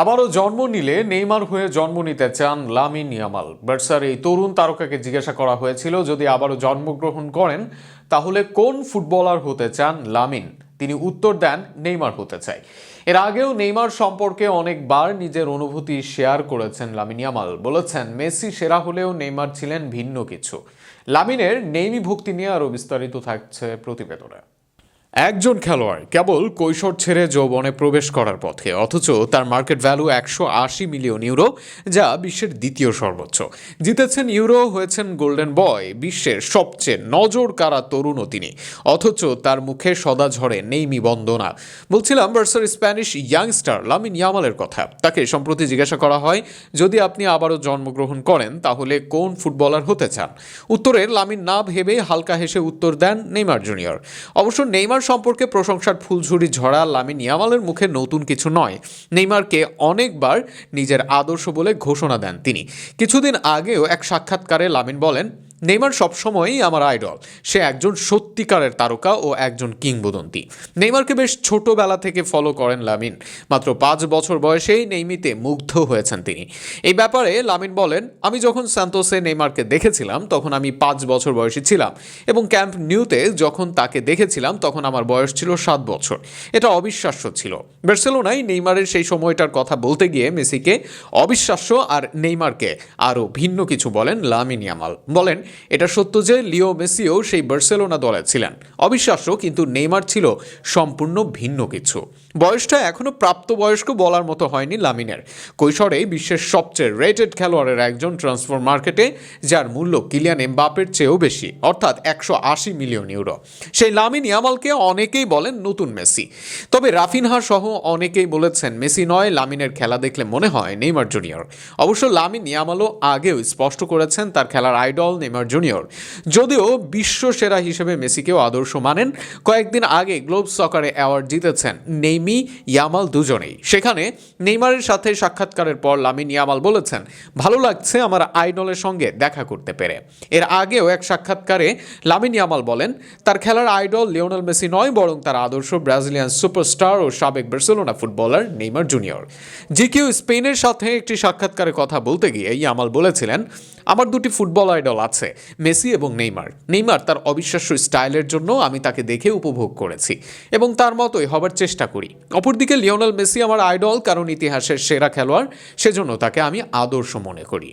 আবারও জন্ম নিলে নেইমার হয়ে জন্ম নিতে চান লামিন ইয়ামাল। বার্সার এই তরুণ তারকাকে জিজ্ঞাসা করা হয়েছিল, যদি আবারও জন্মগ্রহণ করেন, তাহলে কোন ফুটবলার হতে চান লামিন? তিনি উত্তর দেন, নেইমার হতে চাই। এর আগেও নেইমার সম্পর্কে অনেকবার নিজের অনুভূতি শেয়ার করেছেন লামিন ইয়ামাল। বলেছেন, মেসি সেরা হলেও নেইমার ছিলেন ভিন্ন কিছু। লামিনের নেইমি ভক্তি নিয়ে আরও বিস্তারিত থাকছে প্রতিবেদনে। একজন খেলোয়াড় কেবল কৈশোর ছেড়ে যৌবনে প্রবেশ করার পথে, অথচ তার মার্কেট ভ্যালু একশো আশি মিলিয়ন ইউরো, যা বিশ্বের দ্বিতীয় সর্বোচ্চ। জিতেছেন ইউরো, হয়েছেন গোল্ডেন বয়, বিশ্বের সবচেয়ে নজর কারা তরুণও তিনি। অথচ তার মুখে সদা ঝরে নেইমি বন্দনা। বলছিলাম বার্সার স্প্যানিশ ইয়াংস্টার লামিন ইয়ামালের কথা। তাকে সম্প্রতি জিজ্ঞাসা করা হয়, যদি আপনি আবারও জন্মগ্রহণ করেন, তাহলে কোন ফুটবলার হতে চান? উত্তরে, লামিন না ভেবে হালকা হেসে উত্তর দেন নেইমার জুনিয়র। অবশ্য নেইমার সম্পর্কে প্রশংসার ফুলঝুরি ঝরা লামিন ইয়ামালের মুখে নতুন কিছু নয়। নেইমারকে অনেকবার নিজের আদর্শ বলে ঘোষণা দেন তিনি। কিছুদিন আগেও এক সাক্ষাৎকারে লামিন বলেন নেইমার সবসময়ই আমার আইডল। সে একজন সত্যিকারের তারকা ও একজন কিংবদন্তি। নেইমারকে বেশ ছোটবেলা থেকে ফলো করেন লামিন। মাত্র পাঁচ বছর বয়সেই নেইমিতে মুগ্ধ হয়েছেন তিনি। এই ব্যাপারে লামিন বলেন, আমি যখন সান্তোসে নেইমারকে দেখেছিলাম, তখন আমি পাঁচ বছর বয়সী ছিলাম এবং ক্যাম্প নিউতে যখন তাকে দেখেছিলাম, তখন আমার বয়স ছিল সাত বছর। এটা অবিশ্বাস্য ছিল। বার্সেলোনায় নেইমারের সেই সময়টার কথা বলতে গিয়ে মেসিকে অবিশ্বাস্য আর নেইমারকে আরও ভিন্ন কিছু বলেন লামিন ইয়ামাল। বলেন এটা সত্য যে লিও মেসিও সেই বার্সেলোনা দলে ছিলেন। অবিশ্বাস্য, কিন্তু নেইমার ছিল সম্পূর্ণ ভিন্ন কিছু। বয়সটা এখনও প্রাপ্তবয়স্ক বলার মতো হয়নি লামিনের। কৈশোরে বিশ্বের সবচেয়ে রেটেড খেলোয়াড়ের একজন ট্রান্সফার মার্কেটে যার মূল্য কিলিয়ান এমবাপের চেয়েও বেশি, অর্থাৎ একশো আশি মিলিয়ন ইউরো। সেই লামিন ইয়ামালকে অনেকেই বলেন নতুন মেসি। তবে রাফিনহা সহ অনেকেই বলেছেন মেসি নয়, লামিনের খেলা দেখলে মনে হয় নেইমার জুনিয়র। অবশ্য লামিন ইয়ামালও আগেও স্পষ্ট করেছেন, তার খেলার আইডল নেইমার জুনিয়র যদিও বিশ্ব সেরা হিসেবে মেসিকেও আদর্শ মানেন, কয়েকদিন আগে গ্লোব সকারে অ্যাওয়ার্ড জিতেছেন নেইমি ইয়ামাল দুজনেই। সেখানে নেইমারের সাথে সাক্ষাৎকারের পর লামিন ইয়ামাল বলেছেন, ভালো লাগছে আমার আইডলের সঙ্গে দেখা করতে পেরে। এর আগেও এক সাক্ষাৎকারে লামিন ইয়ামাল বলেন, তার খেলার আইডল লিওনেল মেসি নয়, বরং তার আদর্শ ব্রাজিলিয়ান সুপারস্টার ও সাবেক Barcelona footballer Neymar junior. GQ স্পেনের সাথে একটি সাক্ষাৎকারে কথা বলতে গিয়ে ইয়ামাল বলেছিলেন, আমার দুটি ফুটবল আইডল আছে। মেসি এবং নেইমার। নেইমার তার অবিশ্বাস্য স্টাইলের জন্য আমি তাকে দেখে উপভোগ করেছি এবং তার মতোই হবার চেষ্টা করি। অপরদিকে লিওনাল মেসি আমার আইডল, কারণ ইতিহাসের সেরা খেলোয়াড়, সেজন্য তাকে আমি আদর্শ মনে করি।